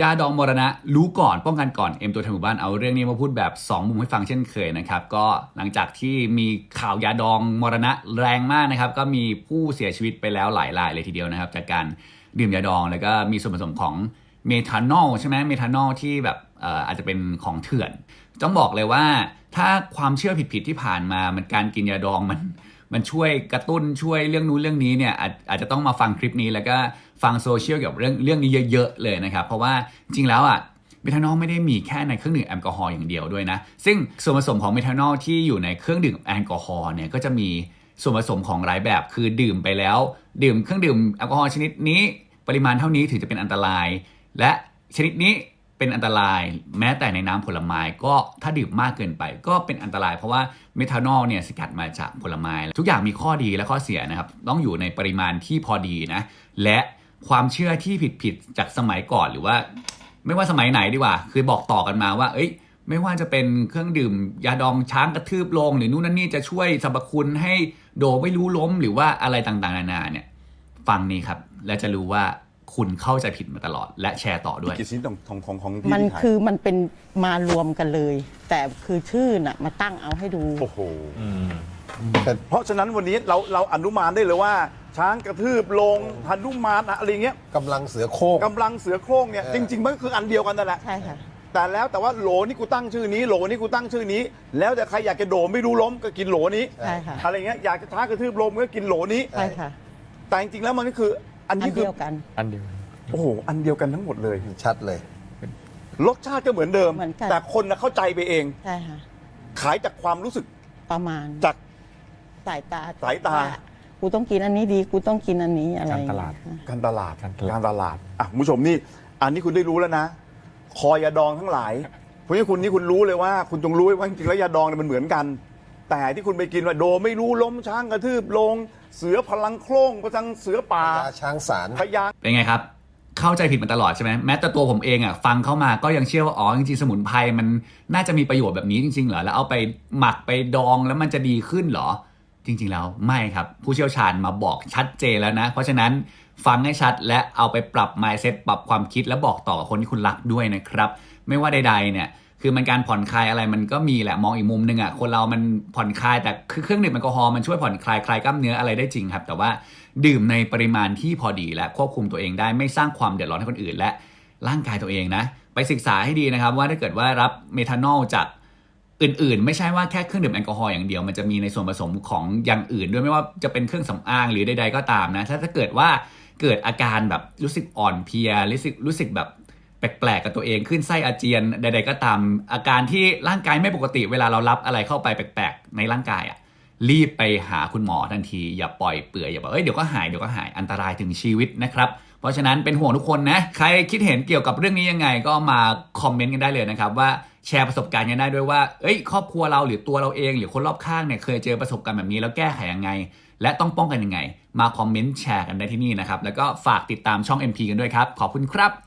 ยาดองมรณะรู้ก่อนป้องกันก่อนเอ็มตัวแทนหมู่บ้านเอาเรื่องนี้มาพูดแบบ 2 มุมให้ฟังเช่นเคยนะครับ ก็หลังจากที่มีข่าวยาดองมรณะแรงมากนะครับ ก็มีผู้เสียชีวิตไปแล้วหลายรายเลยทีเดียวนะครับ จากการดื่มยาดองแล้วก็มีส่วนผสมของเมทานอลใช่ไหมเมทานอลที่แบบอาจจะเป็นของเถื่อนต้องบอกเลยว่าถ้าความเชื่อผิดๆที่ผ่านมามันการกินยาดองมัน มันช่วยกระตุ้นช่วยเรื่องนู้นเรื่องนี้เนี่ยอาจอาจจะต้องมาฟังคลิปนี้แล้วก็ฟังโซเชียลเกี่ยวกับเรื่องเรื่องนี้เยอะๆเลยนะครับ เพราะว่าจริงแล้วอะเมทานอลไม่ได้มีแค่ในเครื่องดื่มแอลกอฮอล์อย่างเดียวด้วยนะ ซึ่งส่วนผสมของเมทานอลที่อยู่ในเครื่องดื่มแอลกอฮอล์เนี่ยก็จะมีส่วนผสมของหลายแบบ คือดื่มไปแล้ว ดื่มเครื่องดื่มแอลกอฮอล์ชนิดนี้ ปริมาณเท่านี้ถึงจะเป็นอันตราย และชนิดนี้ เป็นอันตรายแม้แต่ในน้ำผลไม้ก็ถ้าดื่มมากเกินไป ก็เป็นอันตรายเพราะว่าเมทานอลเนี่ยสกัดมาจากผลไม้ ทุกอย่างมีข้อดีและข้อเสียนะครับ ต้องอยู่ในปริมาณที่พอดีนะ และความเชื่อที่ผิดๆจากสมัยก่อนหรือว่า ไม่ว่าสมัยไหนดีกว่า คือบอกต่อกันมาว่า เอ้ย ไม่ว่าจะเป็นเครื่องดื่ม ยาดองช้างกระทืบลง หรือนู่นนั่นนี่จะช่วยสรรพคุณให้โดไม่รู้ล้มหรือว่าอะไรต่างๆนานาเนี่ย ฟังนี่ครับ และจะรู้ว่า คุณเข้าใจผิดมาตลอด และแชร์ต่อด้วย กี่ชิ้นของของของของพี่มันที่ขายคือมันเป็นมารวมกันเลย แต่คือชื่อน่ะมาตั้งเอาให้ดู โอ้โหแต่เพราะฉะนั้นวันนี้เราเราอนุมานได้เลยว่า ช้างกระทืบลงพันุมานอะไรเงี้ยกำลังเสือโคร่งกำลังเสือโคร่งเนี่ยเออ จริง ๆ มันก็คืออันเดียวกันนั่นแหละใช่ค่ะ แต่แล้วแต่ว่าโหลนี่กูตั้งชื่อนี้โหลนี่กูตั้งชื่อนี้ แล้วแต่ใครอยากจะโดดไม่รู้ล้มก็กินโหลนี้ใช่ค่ะ อะไรเงี้ยอยากจะช้างกระทืบลมก็กินโหลนี้ ใช่ค่ะ แต่จริงๆแล้วมันก็คือ อันอันนี้คือเดียวกัน อันเดียวโอ้โหอันเดียวกันทั้งหมดเลยชัดเลย รสชาติก็เหมือนเดิม เหมือนกัน แต่คนน่ะเข้าใจไปเอง ใช่ค่ะขายจากความรู้สึกประมาณจาก สายตาสายตา ว่กูต้องกินอันนี้ดีกูต้องกินอันนี้อะไรการตลาดอย่งเงี้ยการตลาดการตลาดการตลาดอะคุณผู้ชมนี่ อันนี้คุณได้รู้แล้วนะ คอยาดองทั้งหลายเพราะฉะนั้นคุณนี่คุณรู้เลยว่า คุณจงรู้ไว้ว่าจริงๆแล้วยาดองเนี่ยมันเหมือนกัน แต่ที่คุณไปกินว่าโดไม่รู้ล้มช้างกระทืบลง เสือพลังโคร่งพลังเสือป่ายาช้างสารพยาเป็นไงครับ เข้าใจผิดมาตลอดใช่ไหมแม้แต่ตัวผมเองอะฟังเข้ามาก็ยังเชื่อว่าอ๋อจริงๆสมุนไพรมันน่าจะมีประโยชน์แบบนี้จริงๆเหรอแล้วเอาไปหมักไปดองแล้วมันจะดีขึ้นเหรอ จริง ๆ แล้วไม่ครับ ผู้เชี่ยวชาญมาบอกชัดเจนแล้วนะ เพราะฉะนั้นฟังให้ชัดและเอาไปปรับ mindset ปรับความคิดและบอกต่อกับคนที่คุณรักด้วยนะครับ ไม่ว่าใดๆเนี่ย คือมันการผ่อนคลายอะไรมันก็มีแหละมองอีกมุมหนึ่งอะคนเรามันผ่อนคลายแต่คือเครื่องดื่มแอลกอฮอล์มันช่วยผ่อนคลายคลายกล้ามเนื้ออะไรได้จริงครับ แต่ว่าดื่มในปริมาณที่พอดีและควบคุมตัวเองได้ไม่สร้างความเดือดร้อนให้คนอื่น และร่างกายตัวเองนะ ไปศึกษาให้ดีนะครับ ว่าถ้าเกิดว่ารับเมทานอลจากอื่นๆ ไม่ใช่ว่าแค่เครื่องดื่มแอลกอฮอล์อย่างเดียวมันจะมีในส่วนผสมของอย่างอื่น ด้วยไม่ว่าจะเป็นเครื่องสำอางหรือใดๆก็ตามนะถ้าถ้าเกิดว่าเกิดอาการแบบรู้สึกอ่อนเพลียรู้สึกรู้สึกแบบ แปลกๆกับตัวเองขึ้นไส้อาเจียนใด ๆ ก็ตาม อาการที่ร่างกายไม่ปกติเวลาเรารับอะไรเข้าไปแปลกๆในร่างกายอะรีบไปหาคุณหมอทันที อย่าปล่อยเปื่อยอย่าบอกเอ้ยเดี๋ยวก็หายเดี๋ยวก็หายอันตรายถึงชีวิตนะครับเพราะฉะนั้นเป็นห่วงทุกคนนะใครคิดเห็นเกี่ยวกับเรื่องนี้ยังไงก็มาคอมเมนต์กันได้เลยนะครับว่าแชร์ประสบการณ์กันได้ด้วยว่าเอ้ยครอบครัวเราหรือตัวเราเอง หรือคนรอบข้างเนี่ยเคยเจอประสบการณ์แบบนี้แล้วแก้ไขยังไง และต้องป้องกันยังไง มาคอมเมนต์แชร์กันได้ที่นี่นะครับแล้วก็ฝากติดตามช่อง MP กันด้วยครับขอบคุณครับ